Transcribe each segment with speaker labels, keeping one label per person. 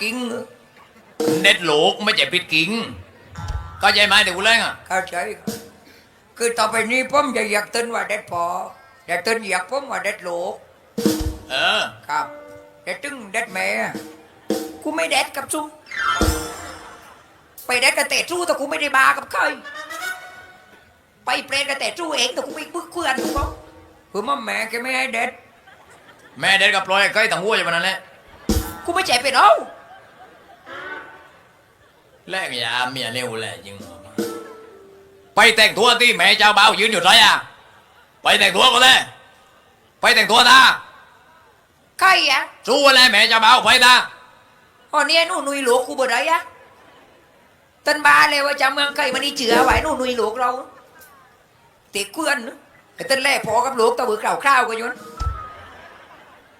Speaker 1: กิ้งเหรอ
Speaker 2: เด็ดโหลกไม่ใช่ปิดกิงเข้าใจไหมเด็กกูเล่นอะ
Speaker 1: เข้าใจคือต่อไปนี้ผมจะอยากเต้นว่าเด็ดพอแต่เต้นอยากผมว่าเด็ดโหลก
Speaker 2: เออ
Speaker 1: ครับแต่ตึงเด็ดแม่กูไม่เด็ดกับซูไปเด็ดกับเตะจู้แต่กูไม่ได้บากับใครไปเปรตกับเตะจู้เองแต่กูไม่บึกเพื่อนกูเขาคือมาแม่แกไม่ให้เด็ด
Speaker 2: แม่เด็ดกับปล่อยใกล้ต่างหัวอยู่มันนั่นแหละ
Speaker 1: กูไม่ใจเป็นเอา
Speaker 2: แลกยาเมียเร็วแหละจริงไปแต่งตัวที่แม่เจ้าบ่าวยืนอยู่ไรอะไปแต่งตัวก็เลยไปแต่งตัวท่า
Speaker 1: ใครอะ
Speaker 2: สู้อะไรแม่เจ้าบ่าวไปท่า
Speaker 1: อ๋อเนี่ยหนูนุยหลวกกูบ่ได้อะตันบาเลยว่าจะเมืองไกลมันนี่เจือไว้หนูนุยหลวกเราเตะเกลือนไอ้ตันแรกพอกับหลวกตะบือเก่าข้าวๆกันอยุน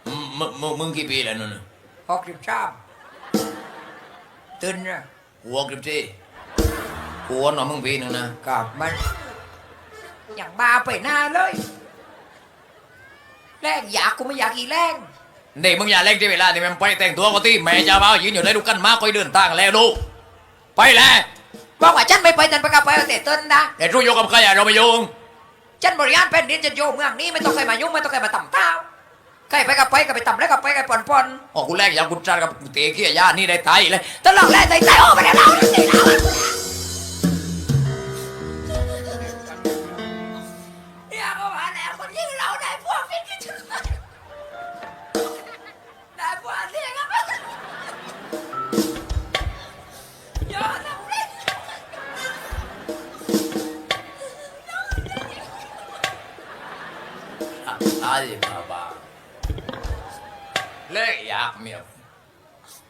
Speaker 2: มึงมึงมึงมึงกี่ปีแล้วนั่นน่ะ
Speaker 1: หกสิบสามตื่นนะ
Speaker 2: หัวกริบที่หัวหน่อยมึงปีหนึงนะ
Speaker 1: กับมัน อย่างบาไปหน้าเลย แรงอยากกูไม่อยากอีแรง
Speaker 2: เด็กมึงอย่าเล่นที่เวลาที่มันไปแต่งตัวก็ที่แม่เจ้าบ่าวยืนอยู่ได้ดูกันมากคอยเดินทางแล้วลูกไปแล้ว
Speaker 1: บอกว่าฉันไม่ไปตันประกาศไปเอาแต่ต้นนะ
Speaker 2: แต่รู้โยกับใครอะเราไม่โยง
Speaker 1: ฉันบริหารแผ่นดินจะโยมเมืองนี้ไม่ต้องใครมายุ่งไม่ต้องใครมาต่ำเต้า ใครไปกับไปกับไปต่ำแล้วกับไปกับปอนปอน
Speaker 2: อ๋อกูแรกอยากกูจัดกับเตะขี้ยานี่ได้ตายเลย
Speaker 1: ตลอดแรกใจใจโอ้ไปแล้วเราใจเราเนี่ยก็มาแล้วคนยิ่งเราได้พวกฟิตกันได้พวกเรียกครับยอดนะเว้ย
Speaker 2: อะตายบ้าบ้า เลิกอยากเมีย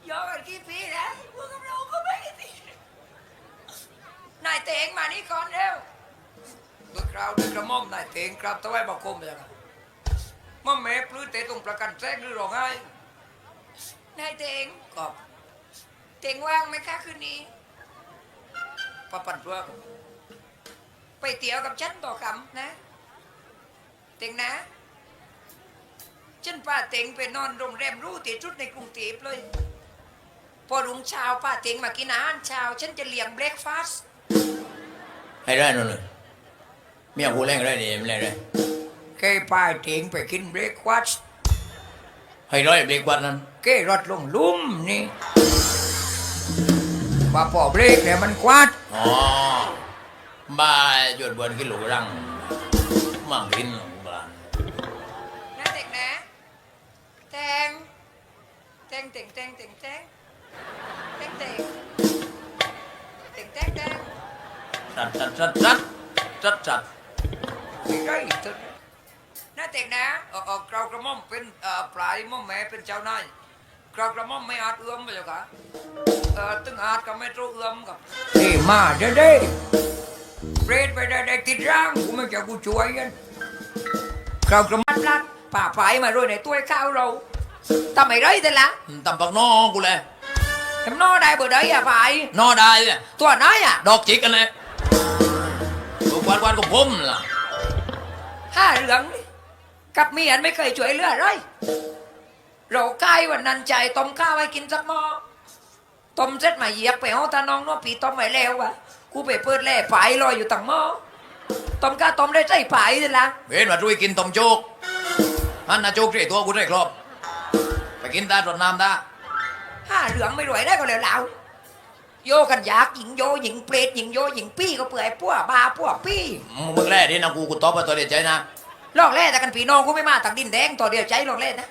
Speaker 1: ยอกันกี่ปีแล้วพวกกับเราก็ไม่กันดีนายเตงมานี่ก่อนเร็วดูคราวดูกระหม่อมนายเตงครับตะไว้บอกคมไปแล้วกันม่อมแม่ปลื้อเตะตรงประกันแทรกหรือร้องไห้นายเตงกอบเตงว่างไหมคะคืนนี้ปะปันเพื่อไปเตี๋ยวกับฉันต่อคำนะ เตงนะ ฉันป้าเต็งไปนอนโรงแรมหรู้ที่สุดในกรุงเทพเลย พอรุ่งเช้าป้าเต็งมากินอาหารเช้าฉันจะเลี้ยงเบรกฟาสต์
Speaker 2: ให้ได้นู่นเลยเมียกูเล่นได้ดีไม่เล่นได้
Speaker 1: แกป้าเต็งไปกินเบรกฟาสต์
Speaker 2: ให้ร้อยเบรกวันนั้น
Speaker 1: แกรถลงหลุ่มนี่ป้าพอเบรกเนี่ยมันควัด
Speaker 2: อ๋อบ้าหยุดบนกิโลรังมั่งกินหลงบ้าน
Speaker 1: นะเต็งนะแต งแตงแตงแตงแตงแตงแตงแตงแตงแตงแตง
Speaker 2: จัดจัดจัดจัดจัดจัด
Speaker 1: ไม่ได้ตัวนี้นะเต็งนะเออเออกราวกระหม่อมเป็นเอ่อปลายหม่อมแม่เป็นเจ้านายกราวกระหม่อมไม่อาจเอื้อมไปหรอกค่ะเออตึงอาจกับไม่รู้เอื้อมกับเฮ้มาเด้เด้เปรตไปได้ได้ติดร่างกูไม่จะกูช่วยกันคราวกระมัดรัด ป่าไฟมาด้วยในตัวข้าวเราทำไมไรแต่ละ
Speaker 2: ตำปักน้องกูเลย
Speaker 1: ทำนอได้เบอร์ใดอะไฟ
Speaker 2: นอได้เนี่ย
Speaker 1: ตัวน้อยอะ
Speaker 2: ดอกจิกกันเลยกูกวาดกวาดกับผมล่ะ
Speaker 1: ห้าเหลืองนี่กับเมียนไม่เคยช่วยเหลือเลยเราใกล้วันนั้นใจต้มข้าวให้กินสักหม้อต้มเสร็จมาเหยียบไปห้องตาน้องเน้อปีต้มไว้แล้วอะกูไปเปิดแล่ไฟลอยอยู่ตั้งหม้อต้มข้าวต้มได้ใจไฟเลยละ
Speaker 2: เว้นว่าช่วยกินต้มโจก มันนะโจกที่ตัวกูได้ครบไปกินตาตรดน้ำตา
Speaker 1: ห้าเหลืองไม่รวยได้ก็แล้วแล้วโยกันยากหญิงโยหญิงเปรตหญิงโยหญิงปี้ก็เปื่อยพวกบาพวกปี้
Speaker 2: มึงแรกนี่นะกูกูตอบไปตัวเดียวใจนะ
Speaker 1: ลอกแร่แต่กันพี่น้องกูไม่มาตักดินแดงต่อเดียวใจลอกแร่นะ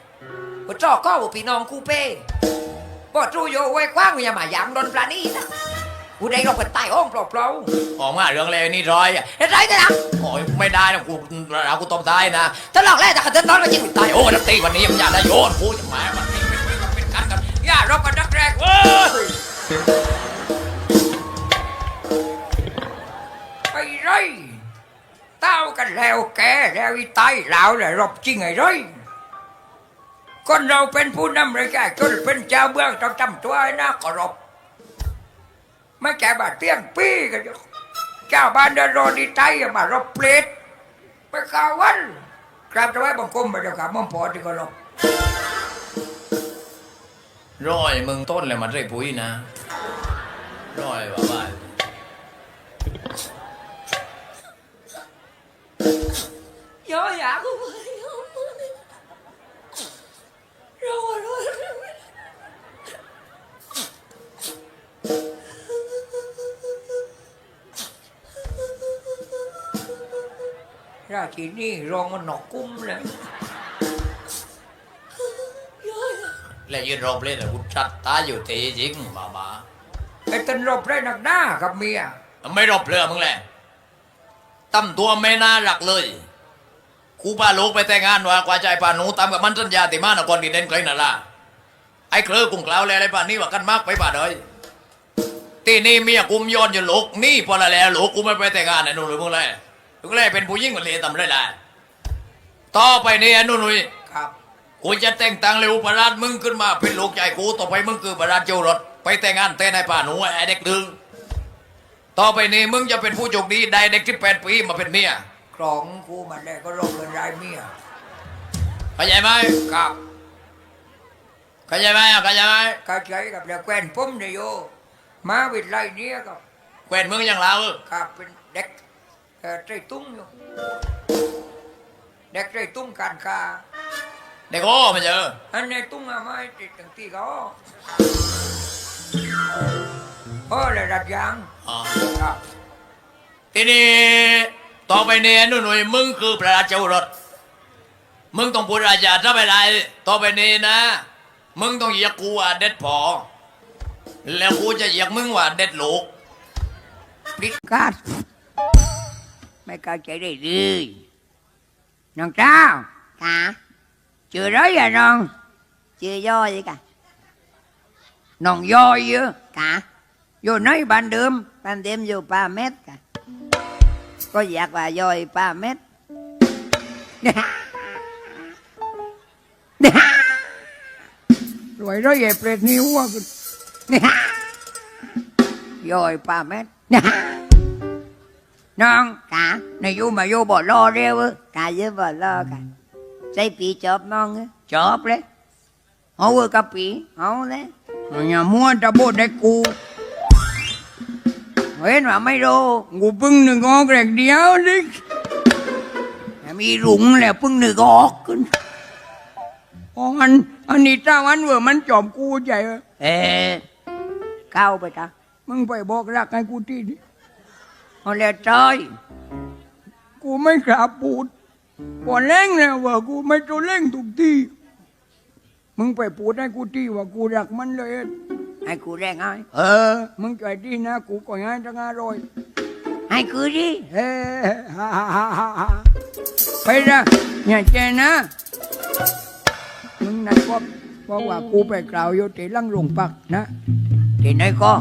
Speaker 1: บ่จอกก็บ่พี่น้องกูเป้บ่จูโยไว้กว้างอย่ามาหยางดนปลานี่นะ กูได้ลอกเป็นใต้ห้องเปล่า
Speaker 2: ออกมาเรื่องแรกนี่ร้อยอะ
Speaker 1: ๆเฮ็ดไรกันนะ
Speaker 2: โอ้ยไม่ได้นะกูเรากูตบตายนะ
Speaker 1: ถ้าลอกแร่แต่กันเดินนอนก็จริงตา
Speaker 2: ตายย
Speaker 1: โอ้
Speaker 2: โอ้นักตีวันนี้มันอยากได้โยนกูจะหมายวันนี้เป็นเป็นเป็นกันกัน
Speaker 1: อย่ารบกันนักแรกเว้ยไปไรเต้ากันแล้วแกแล้วอีตายแล้วแหละรบจริงไงไรคนเราเป็นผู้นำประชาชนเป็นเจ้าเมืองต้องจำตัวให้น่าเคารพ ไม่แก่บาดเตี้ยงปี้กันอยู่เจ้าบ้านเดินรอดีใจมารบเปรตไปข่าววันกราบถวายบังคมไปเจ้าขาม่อมพอที่เคารพ
Speaker 2: ร้อยมึงต้นเลยมันได้ปุ๋ยนะร้อยบ้าบ้า
Speaker 1: ย่ออยากกู ราชินีรองมันหนอกกุ้มเลยย่อย
Speaker 2: แล้วยืนรอบเล่นอะกูชัดตาอยู่ตีจริงบ้าบ้า
Speaker 1: ไอ้ตันรบได้หนักหน้ากับเมีย
Speaker 2: ไม่รอบเรือมึงแหละตั้มตัวไม่น่ารักเลยกูพาลูกไปแต่งงานว่ากว่าใจป่าหนูตามกับมันสัญญาติมานครดีเด่นไกลน่ะล่ะไอ้เคลือกุ้งกล่าวแล้วอะไรป่านนี้ว่ากันมากไปป่าเลยตีนี่เมียกุมย้อนอยู่ลูกนี่พอละแล้วลูกกูไม่ไปแต่งงานไอ้หนุ่นหรือมึงเลย มึงเลยเป็นผู้หญิงคนเลวต่ำเลยล่ะต่อไปนี่ไอ้หนุ่นหนุ่ย
Speaker 1: ครับ
Speaker 2: กูจะแต่งตั้งเร็วประราชมึงขึ้นมา เป็นลูกใจกูต่อไปมึงคือประราชเจ้ารถ ไปแต่งงานแต่ในป่าหนูไอ้เด็กดึงต่อไปนี้มึงจะเป็นผู้โชคดีได้เด็กที่แปดปีมาเป็นเมีย
Speaker 1: ครองกูมาได้ก็รบกันรายเมีย
Speaker 2: เข้าใจไหม
Speaker 1: ครับ
Speaker 2: เข้าใจไหมเข้าใจไหม
Speaker 1: เข้าใจกับแล้วแควนผมเนี่ยโยมาวิทย์ไล่เนี้ยกับ
Speaker 2: แควนมึงยังลาว
Speaker 1: ครับเป็นเด็ก เอ่อใจตุ้งอยู่เด็กใจตุ้งการค้า
Speaker 2: เด็กโอ้มาเจอ
Speaker 1: อันนี้ตุ้งอะไม่ติดตั้งที่เขาโอ้เลยรัดยาง
Speaker 2: อ๋อ
Speaker 1: ครับ
Speaker 2: ทีนี้ต่อไปนี้หนุ่นหนุ่ยมึงคือประราชเจ้ารถมึงต้องพูดราชาถ้าไปได้ต่อไปนี้นะ มึงต้องเรียกกูว่าเด็ดพอ แล้วกูจะเรียกมึงว่าเด็ดลูก
Speaker 1: พลิกกาด ไม่เข้าใจได้เลยน้องเจ้า
Speaker 3: ค่ะ
Speaker 1: เจอร้อยอะน้อง
Speaker 3: ชื่อย่อเลยค่ะ
Speaker 1: น้องย่อ ยเยอะ
Speaker 3: ค่ะ
Speaker 1: อยู่ในบ้านเดิม
Speaker 3: ปันเต็มอยู่ป้าเม็ดค่ะก็อยากว่าย่อยป้าเม็ด
Speaker 1: รวยร้อยใหญ่เปรตนิ้วว่ากันย่อยป้าแม่น้อง
Speaker 3: ค่ะ
Speaker 1: นายอยู่มาอยู่บ่รอเร็วเว้ย
Speaker 3: ค่ะเยอะบ่ล่อค่ะใส่ปีจอบน้องเอ้ย
Speaker 1: จอบเลยเอาเว้ยกับปี
Speaker 3: เอาเลย
Speaker 1: อย่ามัวจะพูดได้กูเห็นว่าไม่รู้กูเพิ่งนึกออกแรกเดียวดิมีรุงแล้วเพิ่งนึกออกขึ้นอ๋ออันอันนี้เจ้าอันเว่ามันจอบกูใจเว้ย
Speaker 3: เออเข้าไปจ้ะ
Speaker 1: มึงไปบอกรักให้กูที่ดิ เอาแล้วใจอยกูไม่กล้าพูดพอเล่งแล้วว่ากูไม่ตัวเล่งทุกทีมึงไปพูดให้กูที่ว่ากูรักมันเลย
Speaker 3: ให้กูแรงให้
Speaker 1: เออ มึงใจดีนะ กูก็ให้ทั้งอร่อย
Speaker 3: ให้กูดิ
Speaker 1: เฮ้ฮ่าฮ่าฮ่าฮ่าฮ่าไปนะอย่าเจนะ มึงนั่นก็บอกว่ากูไปกล่าวอยู่ที่ลังหลวงปักนะที่ไหนก็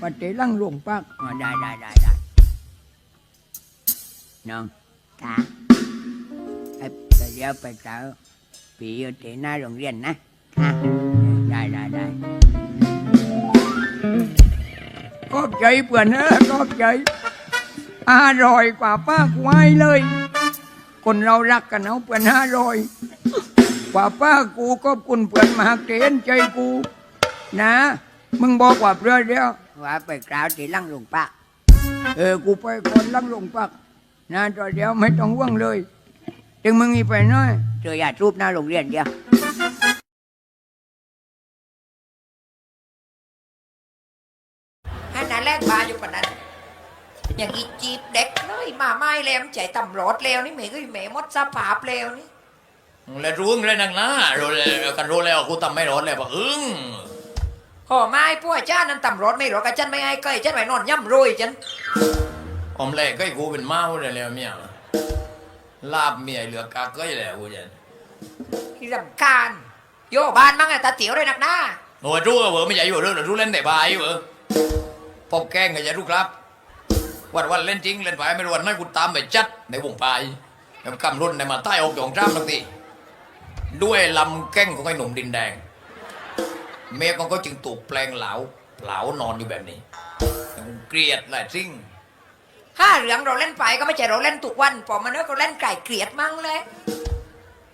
Speaker 1: ว่าที่ลังหลวงปักอ่าได้ได้ได้ได้ น้อง
Speaker 3: ค่ะ
Speaker 1: ไอ้เดี๋ยวไปกล่าวปีอยู่ที่หน้าโรงเรียนนะ
Speaker 3: ค่ะ
Speaker 1: ได้ได้ได้ขอบใจเพื่อนนะขอบใจอร่อยกว่าป้าควายเลย คนเรารักกันเอาเพื่อนอร่อยกว่าป้ากูก็คุณเพื่อนมาหักเห็นใจกู นะ มึงบอกว่าเพื่อเดียว
Speaker 3: ว่าไปกล่าวที่ลังหลวงป้า
Speaker 1: เออกูไปคนลังลงปัก นะตอนเดียวไม่ต้องห่วงเลย ถึงมึงอีไปน้อย
Speaker 3: เจออย่าทูบหน้าโรงเรียนเดียว
Speaker 1: ให้นายแรกบาอยู่ปะนั้น อย่างอีจีบเด็กเลยมาไม่แล้วมันใจตำรวจแล้วนี่เมย์ก็อีเมย์มดสภาพแล้วนี่
Speaker 2: แล้วรู้เลยนังนะรู้เลยกันรู้แล้วกูทำไม่รอดเลยปะอึ้ง
Speaker 1: ขอไม้พวกจ้านั้นตำรวจไม่หรอกกับฉันไม่ให้ใกล้ฉันไม่นอนย่ำรวยฉัน
Speaker 2: อมแรกก็กูเป็นเมาเลยแล้วเมียลาบเมียเหลือกากก็แล้วกูจะ
Speaker 1: ที่สำคัญโยบ้านมั้งอะตาเตี๋ยวเลยนักหน้า
Speaker 2: โอ้ยรู้ก็เวอไม่ใช่อยู่เรื่องรู้เล่นแต่บายเวอพบแกล้งก็จะรู้ครับ วันวันเล่นจริงเล่นไปไม่รู้วันนั้นกูตามไปจัดในวงปลายแล้วกำรุ่นในมาใต้อกหยองจ้ามทั้งทีด้วยลำแก้งของไอ้หนุ่มดินแดง เมียของก็จึงถูกแปลงเหลาเหลานอนอยู่แบบนี้เกลียดหลายสิ่ง
Speaker 1: ห้าเหลืองเราเล่นไปก็ไม่ใช่เราเล่นทุกวันพอมันเนอะก็เล่นไก่เกลียดมั้งเลย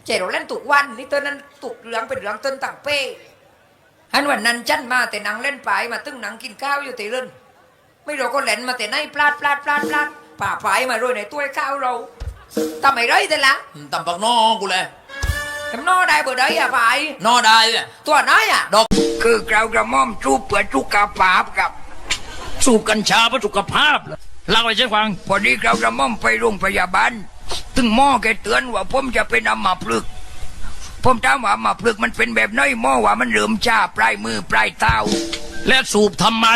Speaker 1: ใช่เราเล่นทุกวันนี่ตัวนั้นตุกเหลืองเป็นเหลืองต้นต่างเป้อันวันนั้นฉันมาแต่หนังเล่นปลายมาตึ้งหนังกินข้าวอยู่ตีเล่นไม่รู้ก็เล่นมาแต่ไหนพลาดพลาดพลาดพลาดป่าปลายมาด้วยในตัวข้าวเราทำไมไรแต่ละ
Speaker 2: ตำปักนอกูเลย
Speaker 1: ทำนอได้เบอร์ใดอะปลาย
Speaker 2: นอได้เนี่ย
Speaker 1: ตัวน้อยอะ
Speaker 2: ดอก
Speaker 1: คือกเรากระหม่อมจูบเปื่อจุกกาปาบกับ
Speaker 4: สูบกัญชาเพื่อสุขภาพเล่าให้ฉันฟัง
Speaker 1: พอดีเรากระหม่อมไปโรงพยาบาลถึงหมอแกเตือนว่าผมจะเป็นอัมพฤกษ์ผมถามว่าอัมพฤกษ์มันเป็นแบบน้อยหมอว่ามันเริ่มชาปลายมือปลายเท้า
Speaker 4: และสูบทำไม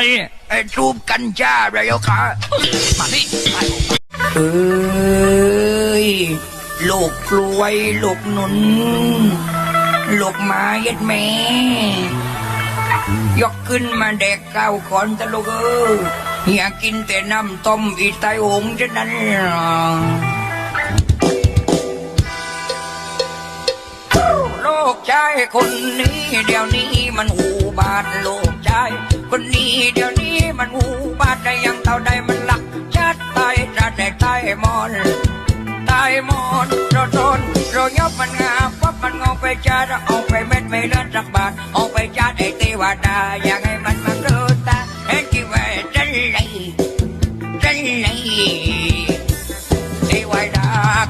Speaker 1: ไอ้จูบกัญชาอะไรเอาขา
Speaker 4: มานี่
Speaker 1: เอ้ยลูกกล้วยลูกหนุนลูกหมาเย็ดแม่ยกขึ้นมาเด็กเก้าก่อนตะลูกเออ อยากกินแต่น้ำต้มอีไตหงฉะนั้นโลกชายคนนี้เดี๋ยวนี้มันหูบาดโลกชายคนนี้เดี๋ยวนี้มันหูบาดได้ยังเท่าใดมันหลักชัดตายจัดได้ตายมอนตายหมดเราโดนเรายบมันงามปั๊บมันงอไปจ้าเราเอาไปเม็ดไม่เลือนสักบาทเอาไปจ้าไอ้เทวดาอยากใ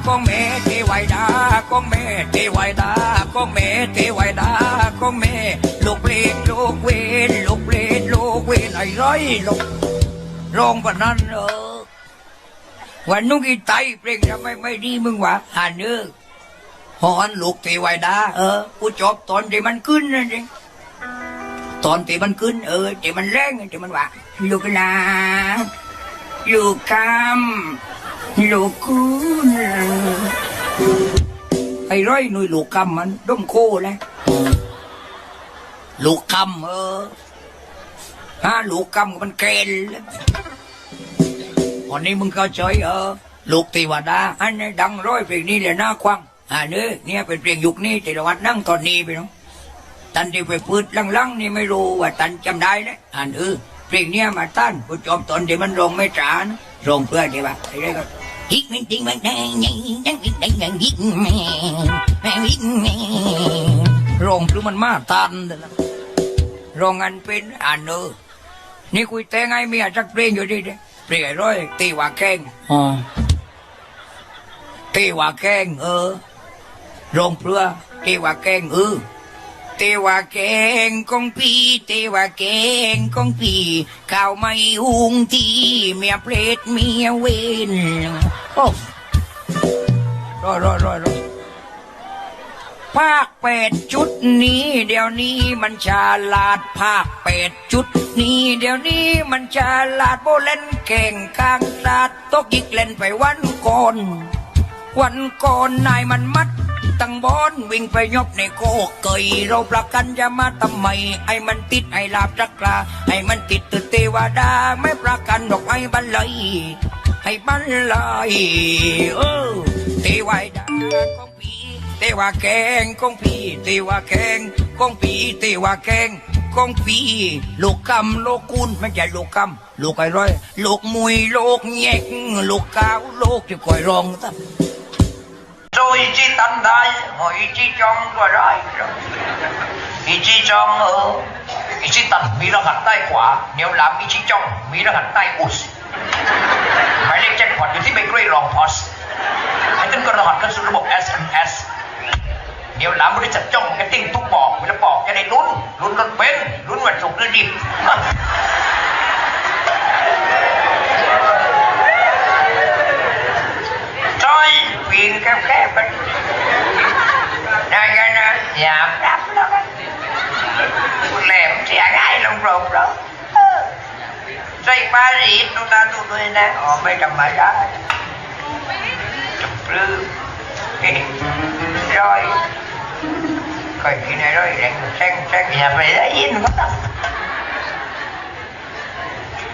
Speaker 1: ของแม่เทวดาของแม่เทวดาของแม่เทวดาของแม่ลูกเปรตลูกเวนลูกเปรตลูกเวนไอ้ร้อยลูกร้องปะนั้นเออวันนู้นกีไตเพลงทำไมไม่ดีมึงวะหาเนื้อฮอนลูกเทวดาเออกูจบตอนที่มันขึ้นนะจิตอนที่มันขึ้นเออที่มันแรงที่มันว่าลูกลาลูกคำ ลูกคุณไอ้ร้อยหนุ่ยลูกคำมันด้มโคเลยลูกคำเออฮะลูกคำมันเกลวันนี้มึงเข้าใจเออลูกเทวดาอันนี้ดังร้อยเพลงนี้เลยนะควังอ่าเนื้อเนี่ยเป็นเพลงยุคนี้แต่ละวัดนั่งตอนนี้ไปเนาะตันที่ไปพูดลังๆนี่ไม่รู้ว่าตันจำได้นะอ่านเออเพลงเนี้ยมาตั้นผู้ชมตอนที่มันร้องไม่จานะร้องเพื่อที่ว่าไอ้เรื่อง ก็ฮิกมันจริงมันแดงยังยังยังยังฮิกแม่แม่ฮิกแม่ร้องคือมันมาตันเลยนะร้องอันเป็นอ่านเออนี่คุยแต่งไงเมียจักเพลงอยู่ดีเด้เพลงไอ้ร้อยตีว่าแกง
Speaker 4: อ๋อ
Speaker 1: ตีว่าแกงเออโรงเพื่อตีว่าแกงเออ ตีว่าแกงของพี่ตีว่าแกงของพี่ข้าวไม่หุงทีเมียเพลดเมียเวนโอ้รอรอรอรอภาคเป็ดจุดนี้ เดี๋ยวนี้มันฉลาดภาคเป็ดจุดนี้ เดี๋ยวนี้มันฉลาดโบเล่นเก่งกลางลาดตกยิกเล่นไปวันก่อนวันก่อนนายมันมัด ตั้งบอนวิ่งไปยบในโกเกยเราประกันจะมาทำไมไอ้มันติดไอ้ลาบจักราไอ้มันติดตึกเทวดาไม่ประกันดอกไอ้บันเลยให้บันเลยเออเทวดาของพี่เทวาแกงของพี่เทวาแกงของพี่เทวาแกงของพี่ลูกกำลูกคุณไม่ใช่ลูกกำลูกไอ้ร้อยลูกมุยลูกแยกลูกกาวลูกที่คอยรองตั้ rồi chỉ tận đây ngồi chỉ trong rồi rồi ý chỉ trong ở ý chỉ tận mỹ ra hẳn tay quả nếu làm ý chỉ trong mỹ ra hẳn tay ụt hãy lên trên khoản ที่ไม่กรีรองพอสให้ตึ้งกระหันกันสู่ระบบ SMS เดี๋ยวหลังบริษัทจ้องกันติ้งทุกบอกเวลาบอกจะได้ลุ้นลุ้นรถเบนซ์ลุ้นวันศุกร์หรือดิ ไม่แน่ออกไม่ธรรมดาปลื้มกินร้อยก็กินร้อยแรงแซงแซงอย่าไปได้ยินก็ต้อง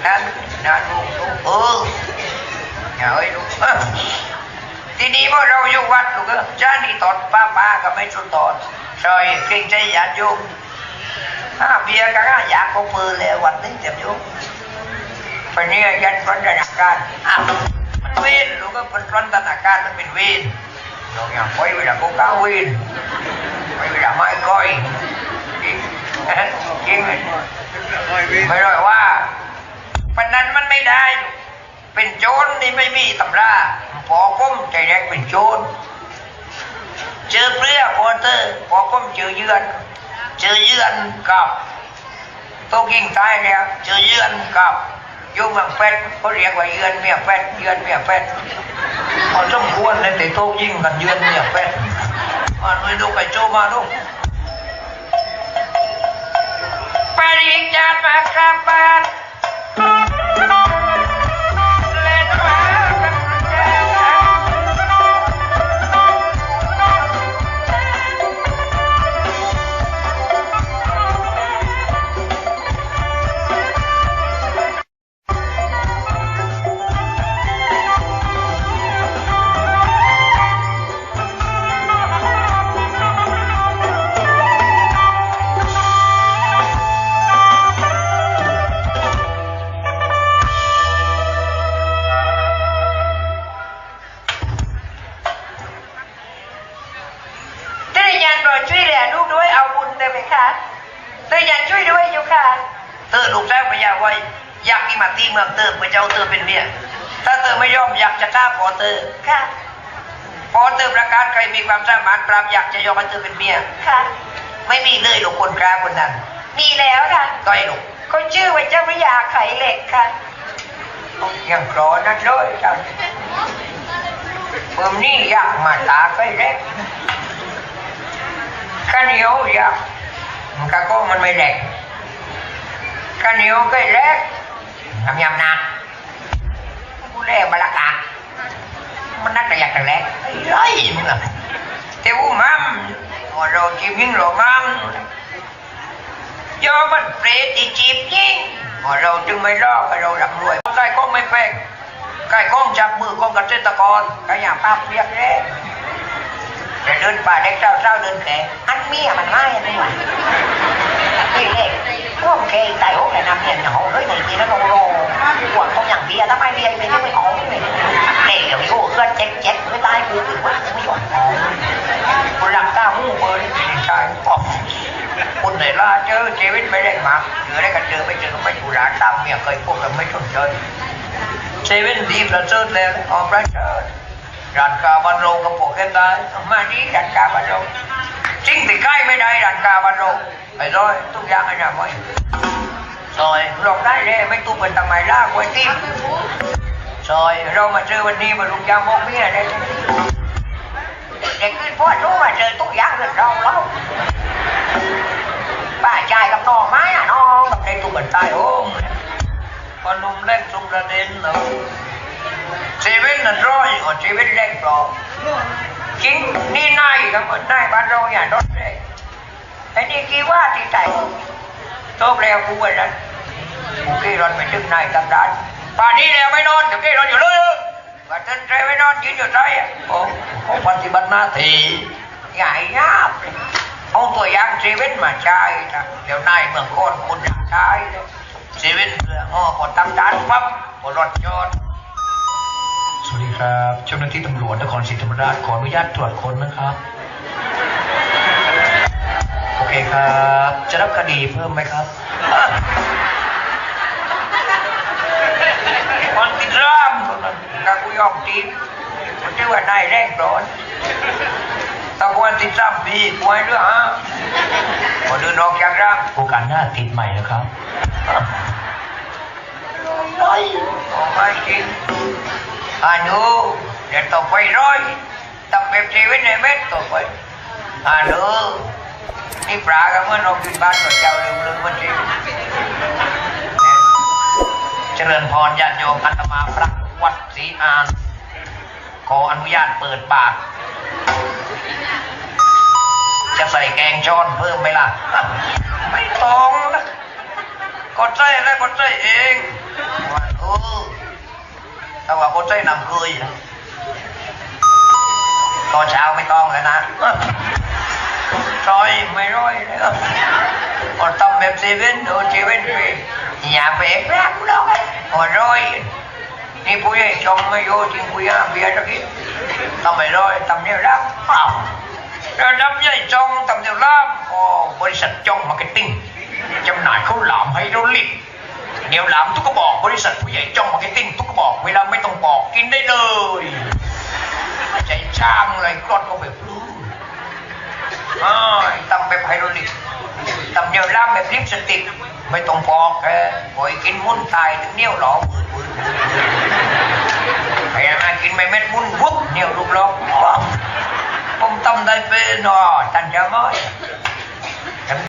Speaker 1: นั่นนั่นลูกลูกเอออย่าให้ยลูกทีนี้พอเราอยู่วัดลูกเอจ้านี่ตอดป้าป้าก็ไม่ชุดตอดซอยกิงใจอยาดยุ่งอ้าเบียร์ก็อยากก็มือแล้ววันนี้เจ็บยุ่ง วันนี้ยันพันธนาการอะมันเวนลูกก็เป็นพันธนาการมันเป็นเวนเราอย่างไปเวลากูก้าเวนไปเวลาไม่ก้อยนี่จริงไม่ร้อยว่าพนันมันไม่ได้ เป็นโจรนี่ไม่มีตำราพอก้มใจแรกเป็นโจรเจอเปรี้ยพอเตอร์พอก้มเจอเยือน เจอเยือนกับโตวกิ่งตายแล้วเจอเยือนกับ อยุ่งเมืองเป็ดเขาเรียกว่าเยือนเมียเป็ดเยือนเมียเป็ดพอสมควรเลยแต่โตยิ่งกันเยือนเมียเป็ดมาดูดูไปโจมาดูปริญญามาครับบ้านากมีมาตีเมืองเตอเพื่อจะเอาเตอเป็นเมียถ้าเตอไม่ยอมอยากจะฆ่าพอเตอค่ะพอเตอประกาศใครมีความสามารถปรับอยากจะยอมให้เตอเป็นเมียค่ะ ไม่มีเลยลูกคนกลางคนนั้น มีแล้วค่ะต้อยลูกเขาชื่อว่าเจ้าพระยาไขเหล็กค่ะยังรอนั่นเลยจ้ะผมนี่อยากมาตาไฟเล็กข้าวเหนียวอยากมันก็ก็มันไม่แหลกข้าวเหนียวก็แหล กทำยำนากูแลกมาละกามันนักแต่อยากแต่แหลกไรมึงอะเทวมัมว่าเราจีบยิงเรามัมยอมันเปรตที่จีบยิงว่าเราจึงไม่รอดเราหลับรวยใกล้ก็ไม่แปลกใกล้ก้องจับมือก้องเกษตรกรก็อย่าภาพเรียกแรกแต่เดินป่าเด็กเจ้าเจ้าเดินแก่อันเมียมันไม่ไม่ไหวนี่เล็กร่วมเคยตายโอ้แต่นำเมียหนาวเลยใน วิตไม่ได้มาเจอได้กันเจอไม่เจอก็ไม่อยู่ร้านตามเมียเคยพวกกันไม่สนใจชีวิตดีประเสริฐแล้วออกประเสริฐร้านกาบันโรกับพวกแค่ได้มานี่ร้านกาบันโรจริงติใกล้ไม่ได้ร้านกาบันโรไปร้อยทุกอย่างให้นะไว้ซอยลองได้เลยไม่ตุ้เป็นทำไมล่าไว้ที่ซอยเรามาเจอวันนี้มาลุงยามมองเมียได้เด็กขึ้นพ่อรู้มาเจอทุกอย่างเรื่องเราแล้วป้า น้อไม้อะน้องกับในตุ้มเป็นตาโอ้มพนุ่มเล็กตุ้มประเด็นเนาะชีวิตนั่นร้อยกว่ชีวิตเล็กหรอกจริงนี่นายกับมันนายบ้านเราอย่ารถเลยไอ้นี่กี่ว่าที่ไหนโชคแล้วกูวันนั้นกูกี่รถไปถึงนายตำรานป่านนี้แล้วไม่นอนเดี๋ยวกี่รถอยู่เลยว่าท่านใจไม่นอนยืนอยู่ใจอะโอ้โหปฏิบัติหน้าที่ใหญ่ยับเลย เอาตัวอย่างชีวิตมาใช้นะเดี๋ยวนายเมืองโคนคุณอยากใช้เลยชีวิตเรืออ๋อพอตั้งด่านปั๊บพอรถจอด
Speaker 5: สวัสดีครับเจ้าหน้าที่ตำรวจนครศรีธรรมราชขออนุญาตตรวจค้นนะครับ โอเคครับ จะรับคดีเพิ่มไหมครับ
Speaker 1: มันติดร่ามตรงนั้นกากุยอมตีนมันชื่อว่านายแรงร้อนตะวันติดร่ามปีกวยด้วยฮะพอเดินออกจากร่าง
Speaker 5: โอกาสหน้าติดใหม่นะครับ
Speaker 1: ร้อยออกมาจริงอานุเดี๋ยวต่อไปร้อยทำแบบชีวิตในเม็ดต่อไปอานุนี่ปลากันเมื่อนออกกินบ้านกับเจ้าลืมลืมมันจริง
Speaker 5: เจริญพรญาติโยมอัตมาพระวัดศรีอานขออนุญาตเปิดปาก จะใส่แกงช้อนเพิ่มไหมล่ะ
Speaker 1: ไม่ต้องนะกดใจแล้วกดใจเองว่าเออถ้าว่าคนใจนำเคยนะตอนเช้าไม่ต้องแล้วนะซอยไม่ร้อยเลยครับพอทำแบบเซเว่นโดนเซเว่นไปอย่าไปเอ็กซ์รักหรอกพอร้อยนี่ผู้ใหญ่ชมไม่โยจริงผู้ใหญ่เบียร์ตะกี้ทำไม่ร้อยทำเนี่ยรักเปล่า ระดับใหญ่จงทำเนี่ยรักโอ้บริษัทจงมาร์เก็ตติ้งจำหน่ายข้าวหลามไฮโดรลิกเหนียวหลามทุกกระบอกบริษัทผู้ใหญ่จ้องมาร์เก็ตติ้งทุกกระบอกเวลาไม่ต้องบอกกินได้เลยใจช่างเลยกรดก็แบบรู้อ้ายตำแบบไฮโดรลิกตำเหนียวหลามแบบลิปสติกไม่ต้องบอกแกปล่อยกินมุ่นตายถึงเนียวหลอมไอ้มากินไม่เม็ดมุ่นวุบเนียวลูกหลอก ผมตำได้เ